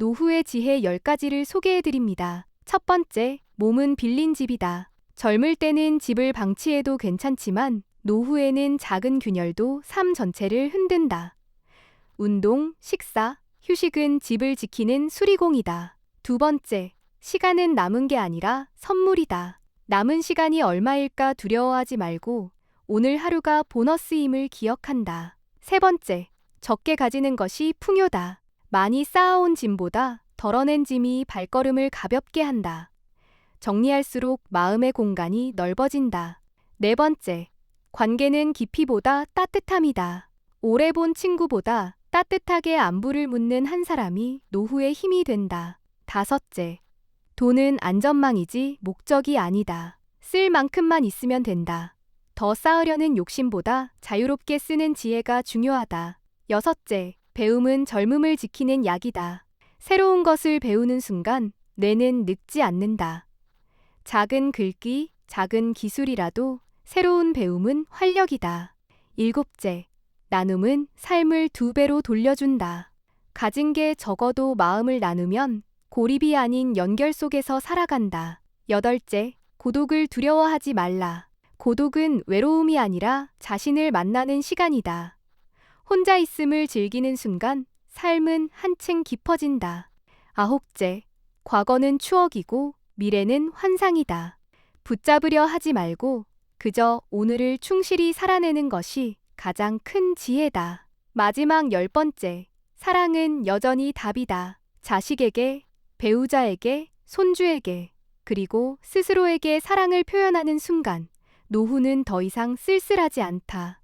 노후의 지혜 10가지를 소개해 드립니다. 첫 번째, 몸은 빌린 집이다. 젊을 때는 집을 방치해도 괜찮지만 노후에는 작은 균열도 삶 전체를 흔든다. 운동, 식사, 휴식은 집을 지키는 수리공이다. 두 번째, 시간은 남은 게 아니라 선물이다. 남은 시간이 얼마일까 두려워하지 말고 오늘 하루가 보너스임을 기억한다. 세 번째, 적게 가지는 것이 풍요다. 많이 쌓아온 짐보다 덜어낸 짐이 발걸음을 가볍게 한다. 정리할수록 마음의 공간이 넓어진다. 네 번째, 관계는 깊이보다 따뜻함이다. 오래 본 친구보다 따뜻하게 안부를 묻는 한 사람이 노후의 힘이 된다. 다섯째, 돈은 안전망이지 목적이 아니다. 쓸 만큼만 있으면 된다. 더 쌓으려는 욕심보다 자유롭게 쓰는 지혜가 중요하다. 여섯째, 배움은 젊음을 지키는 약이다. 새로운 것을 배우는 순간 뇌는 늙지 않는다. 작은 글귀, 작은 기술이라도 새로운 배움은 활력이다. 일곱째, 나눔은 삶을 두 배로 돌려준다. 가진 게 적어도 마음을 나누면 고립이 아닌 연결 속에서 살아간다. 여덟째, 고독을 두려워하지 말라. 고독은 외로움이 아니라 자신을 만나는 시간이다. 혼자 있음을 즐기는 순간 삶은 한층 깊어진다. 아홉째, 과거는 추억이고 미래는 환상이다. 붙잡으려 하지 말고 그저 오늘을 충실히 살아내는 것이 가장 큰 지혜다. 마지막 열 번째, 사랑은 여전히 답이다. 자식에게, 배우자에게, 손주에게, 그리고 스스로에게 사랑을 표현하는 순간, 노후는 더 이상 쓸쓸하지 않다.